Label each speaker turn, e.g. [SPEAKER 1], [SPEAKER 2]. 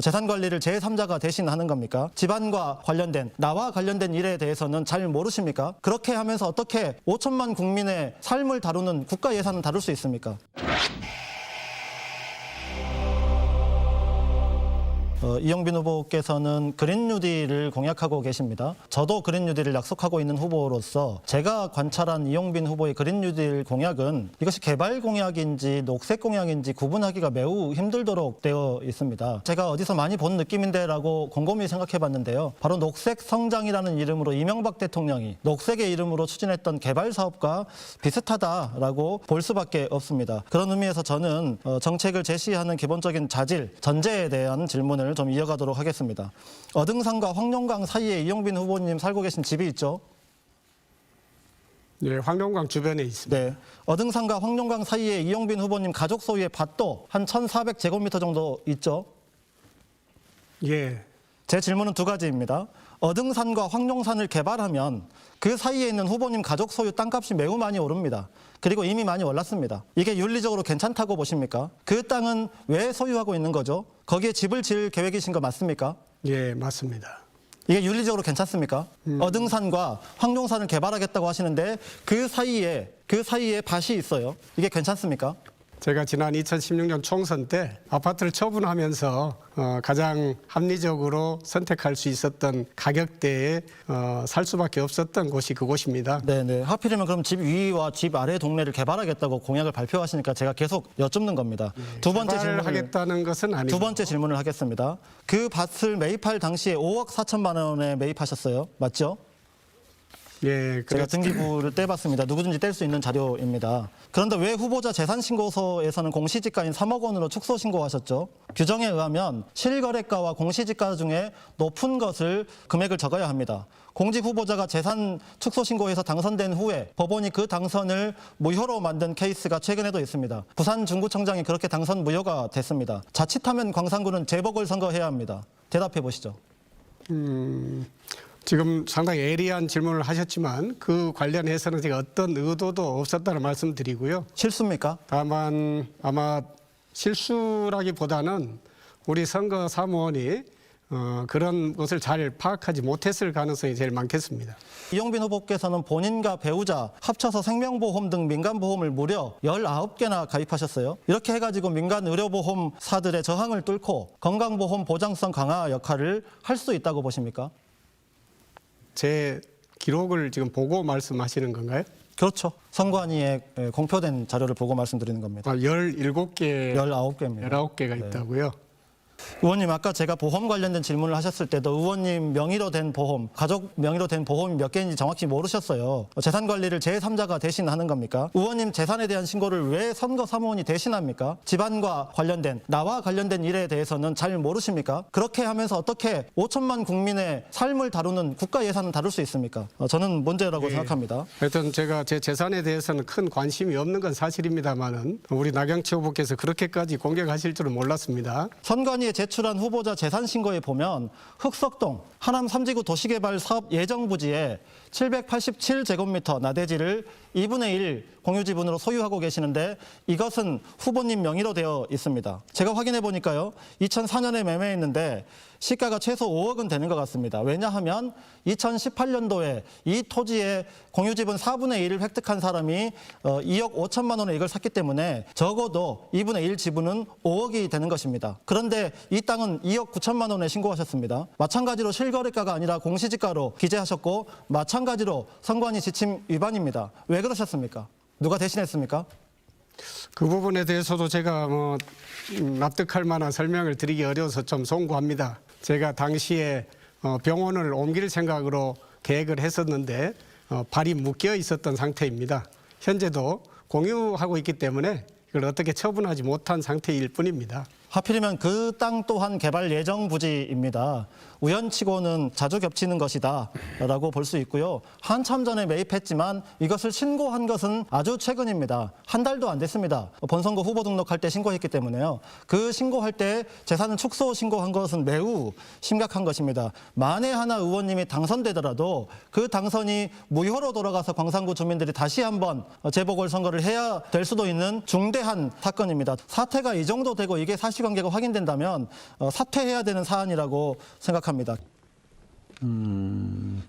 [SPEAKER 1] 재산 관리를 제3자가 대신 하는 겁니까? 집안과 관련된 나와 관련된 일에 대해서는 잘 모르십니까? 그렇게 하면서 어떻게 5천만 국민의 삶을 다루는 국가 예산을 다룰 수 있습니까? 어, 이영빈 후보께서는 그린 뉴딜을 공약하고 계십니다. 저도 그린 뉴딜을 약속하고 있는 후보로서 제가 관찰한 이영빈 후보의 그린 뉴딜 공약은 이것이 개발 공약인지 녹색 공약인지 구분하기가 매우 힘들도록 되어 있습니다. 제가 어디서 많이 본 느낌인데라고 곰곰이 생각해 봤는데요. 바로 녹색 성장이라는 이름으로 이명박 대통령이 녹색의 이름으로 추진했던 개발 사업과 비슷하다라고 볼 수밖에 없습니다. 그런 의미에서 저는 어, 정책을 제시하는 기본적인 자질, 전제에 대한 질문을 좀 이어가도록 하겠습니다. 어등산과 황룡강 사이에 이용빈 후보님 살고 계신 집이 있죠?
[SPEAKER 2] 예, 황룡강 주변에 있습니다.
[SPEAKER 1] 네. 어등산과 황룡강 사이에 이용빈 후보님 가족 소유의 밭도 한 1,400제곱미터 정도 있죠?
[SPEAKER 2] 예,
[SPEAKER 1] 제 질문은 두 가지입니다. 어등산과 황룡산을 개발하면 그 사이에 있는 후보님 가족 소유 땅값이 매우 많이 오릅니다. 그리고 이미 많이 올랐습니다. 이게 윤리적으로 괜찮다고 보십니까? 그 땅은 왜 소유하고 있는 거죠? 거기에 집을 지을 계획이신 거 맞습니까?
[SPEAKER 2] 예, 맞습니다.
[SPEAKER 1] 이게 윤리적으로 괜찮습니까? 어등산과 황룡산을 개발하겠다고 하시는데 그 사이에 그 사이에 밭이 있어요. 이게 괜찮습니까?
[SPEAKER 2] 제가 지난 2016년 총선 때 아파트를 처분하면서 어, 가장 합리적으로 선택할 수 있었던 가격대에 어, 살 수밖에 없었던 곳이 그곳입니다.
[SPEAKER 1] 네네. 하필이면 그럼 집 위와 집 아래 동네를 개발하겠다고 공약을 발표하시니까 제가 계속 여쭙는 겁니다. 두 번째 질문
[SPEAKER 2] 하겠다는 것은 아니고
[SPEAKER 1] 두 번째 질문을 하겠습니다. 그 밭을 매입할 당시에 5억 4천만 원에 매입하셨어요. 맞죠?
[SPEAKER 2] 예,
[SPEAKER 1] 제가
[SPEAKER 2] 그래
[SPEAKER 1] 등기부를 떼봤습니다. 누구든지 뗄 수 있는 자료입니다. 그런데 왜 후보자 재산신고서에서는 공시지가인 3억 원으로 축소 신고하셨죠? 규정에 의하면 실거래가와 공시지가 중에 높은 것을 금액을 적어야 합니다. 공직 후보자가 재산 축소 신고해서 당선된 후에 법원이 그 당선을 무효로 만든 케이스가 최근에도 있습니다. 부산 중구청장이 그렇게 당선 무효가 됐습니다. 자칫하면 광산구는 재보궐 선거해야 합니다. 대답해 보시죠.
[SPEAKER 2] 지금 상당히 예리한 질문을 하셨지만 그 관련해서는 제가 어떤 의도도 없었다는 말씀드리고요.
[SPEAKER 1] 실수입니까?
[SPEAKER 2] 다만 아마 실수라기보다는 우리 선거 사무원이 어, 그런 것을 잘 파악하지 못했을 가능성이 제일 많겠습니다.
[SPEAKER 1] 이용빈 후보께서는 본인과 배우자 합쳐서 생명보험 등 민간보험을 무려 19개나 가입하셨어요. 이렇게 해가지고 민간 의료보험사들의 저항을 뚫고 건강보험 보장성 강화 역할을 할 수 있다고 보십니까?
[SPEAKER 2] 제 기록을 지금 보고 말씀하시는 건가요?
[SPEAKER 1] 그렇죠. 선관위에 공표된 자료를 보고 말씀드리는 겁니다.
[SPEAKER 2] 아, 17개,
[SPEAKER 1] 19개입니다.
[SPEAKER 2] 19개가 있다고요?
[SPEAKER 1] 의원님 아까 제가 보험 관련된 질문을 하셨을 때도 의원님 명의로 된 보험, 가족 명의로 된 보험이 몇 개인지 정확히 모르셨어요. 재산 관리를 제3자가 대신 하는 겁니까? 의원님 재산에 대한 신고를 왜 선거 사무원이 대신합니까? 집안과 관련된 나와 관련된 일에 대해서는 잘 모르십니까? 그렇게 하면서 어떻게 5천만 국민의 삶을 다루는 국가 예산을 다룰 수 있습니까? 어, 저는 문제라고 생각합니다.
[SPEAKER 2] 하여튼 제가 제 재산에 대해서는 큰 관심이 없는 건 사실입니다만은 우리 나경채 후보께서 그렇게까지 공격하실 줄은 몰랐습니다.
[SPEAKER 1] 선관위 에 제출한 후보자 재산 신고에 보면 흑석동 하남 삼지구 도시개발 사업 예정 부지에 787제곱미터 나대지를 2분의 1 공유 지분으로 소유하고 계시는데 이것은 후보님 명의로 되어 있습니다. 제가 확인해 보니까요. 2004년에 매매했는데 시가가 최소 5억은 되는 것 같습니다. 왜냐하면 2018년도에 이 토지의 공유 지분 4분의 1을 획득한 사람이 어, 2억 5천만 원에 이걸 샀기 때문에 적어도 2분의 1 지분은 5억이 되는 것입니다. 그런데 이 땅은 2억 9천만 원에 신고하셨습니다. 마찬가지로 실거래가가 아니라 공시지가로 기재하셨고 마찬가지로 선관위 지침 위반입니다. 왜 그러셨습니까? 누가 대신했습니까?
[SPEAKER 2] 그 부분에 대해서도 제가 뭐 음, 납득할 만한 설명을 드리기 어려워서 좀 송구합니다. 제가 당시에 어, 병원을 옮길 생각으로 계획을 했었는데 어, 발이 묶여 있었던 상태입니다. 현재도 공유하고 있기 때문에 이걸 어떻게 처분하지 못한 상태일 뿐입니다.
[SPEAKER 1] 하필이면 그 땅 또한 개발 예정 부지입니다. 우연치고는 자주 겹치는 것이다 라고 볼 수 있고요. 한참 전에 매입했지만 이것을 신고한 것은 아주 최근입니다. 한 달도 안 됐습니다. 본선거 후보 등록할 때 신고했기 때문에요. 그 신고할 때 재산을 축소 신고한 것은 매우 심각한 것입니다. 만에 하나 의원님이 당선되더라도 그 당선이 무효로 돌아가서 광산구 주민들이 다시 한번 재보궐 선거를 해야 될 수도 있는 중대한 사건입니다. 사태가 이 정도 되고 이게 사실 사실관계가 확인된다면 어, 사퇴해야 되는 사안이라고 생각합니다.
[SPEAKER 3] 음,